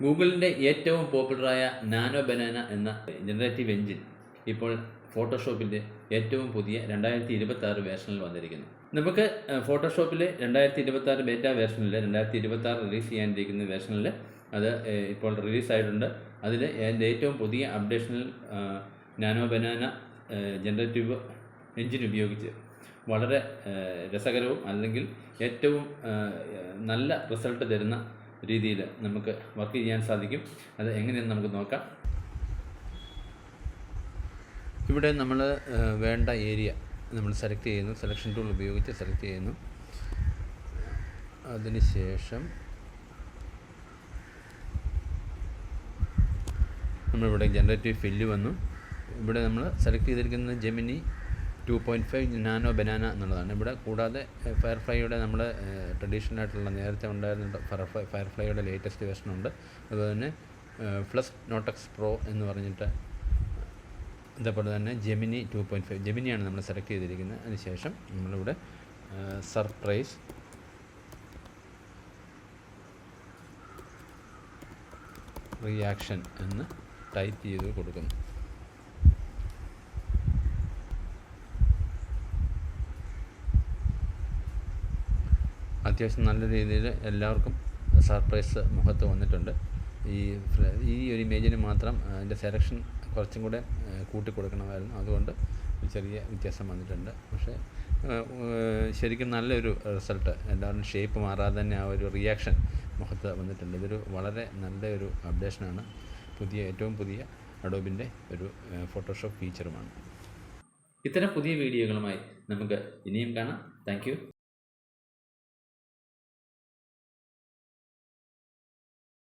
ഗൂഗിളിന്റെ ഏറ്റവും പോപ്പുലറായ നാനോ ബനാന എന്ന ജനറേറ്റീവ് എഞ്ചിൻ ഇപ്പോൾ ഫോട്ടോഷോപ്പിന്റെ ഏറ്റവും പുതിയ രണ്ടായിരത്തി ഇരുപത്തി ആറ് വേർഷനിൽ വന്നിരിക്കുന്നു. നമുക്ക് ഫോട്ടോഷോപ്പിലെ രണ്ടായിരത്തി ഇരുപത്തി ആറ് ബേറ്റ വേർഷനിൽ രണ്ടായിരത്തി ഇരുപത്തി ആറ് റിലീസ് ചെയ്യാനിരിക്കുന്ന വേർഷനിൽ അത് ഇപ്പോൾ റിലീസ് ആയിട്ടുണ്ട് അതിൽ എന്റെ ഏറ്റവും പുതിയ അപ്ഡേഷനിൽ നാനോ ബനാന ജനറേറ്റീവ് എഞ്ചിൻ ഉപയോഗിച്ച് വളരെ രസകരവും അല്ലെങ്കിൽ ഏറ്റവും നല്ല റിസൾട്ട് തരുന്ന രീതിയിൽ നമുക്ക് വർക്ക് ചെയ്യാൻ സാധിക്കും. അത് എങ്ങനെയെന്ന് നമുക്ക് നോക്കാം. ഇവിടെ നമ്മൾ വേണ്ട ഏരിയ നമ്മൾ സെലക്ട് ചെയ്യുന്നു. സെലക്ഷൻ ടൂൾ ഉപയോഗിച്ച് സെലക്ട് ചെയ്യുന്നു. അതിനുശേഷം നമ്മളിവിടെ ജനറേറ്റീവ് ഫില്ല് വന്നു. ഇവിടെ നമ്മൾ സെലക്ട് ചെയ്തിരിക്കുന്നത് Gemini two point five nano banana എന്നുള്ളതാണ്. ഇവിടെ കൂടാതെ ഫയർഫ്ലൈയുടെ നമ്മൾ ട്രഡീഷണൽ ആയിട്ടുള്ള നേരത്തെ ഉണ്ടായിരുന്ന ഫയർഫ്ലൈ ഫയർഫ്ലൈയുടെ ലേറ്റസ്റ്റ് വെർഷൻ ഉണ്ട്. അതുപോലെ തന്നെ ഫ്ലസ് നോട്ടക്സ് പ്രോ എന്ന് പറഞ്ഞിട്ട് അതേപോലെ തന്നെ ജെമിനി ടു പോയിന്റ് ഫൈവ് ജെമിനിയാണ് നമ്മൾ സെലക്ട് ചെയ്തിരിക്കുന്നത്. അതിനുശേഷം നമ്മളിവിടെ സർപ്രൈസ് റിയാക്ഷൻ എന്ന് ടൈപ്പ് ചെയ്ത് കൊടുക്കുന്നു. അത്യാവശ്യം നല്ല രീതിയിൽ എല്ലാവർക്കും സർപ്രൈസ് മുഖത്ത് വന്നിട്ടുണ്ട്. ഈ ഈ ഒരു ഇമേജിന് മാത്രം അതിന്റെ സെലക്ഷൻ കുറച്ചും കൂടെ കൂട്ടിക്കൊടുക്കണമായിരുന്നു. കൂട്ടി കൊടുക്കണമായിരുന്നു അതുകൊണ്ട് ചെറിയ വ്യത്യാസം വന്നിട്ടുണ്ട്. പക്ഷേ ശരിക്കും നല്ലൊരു റിസൾട്ട് എല്ലാവരും ഷേപ്പ് മാറാതെ തന്നെ ആ ഒരു റിയാക്ഷൻ മുഖത്ത് വന്നിട്ടുണ്ട്. ഇതൊരു വളരെ നല്ലൊരു അപ്ഡേഷനാണ്. പുതിയ ഏറ്റവും പുതിയ അഡോബിന്റെ ഒരു ഫോട്ടോഷോപ്പ് ഫീച്ചറുമാണ്. ഇത്തരം പുതിയ വീഡിയോകളുമായി നമുക്ക് ഇനിയും കാണാം. താങ്ക്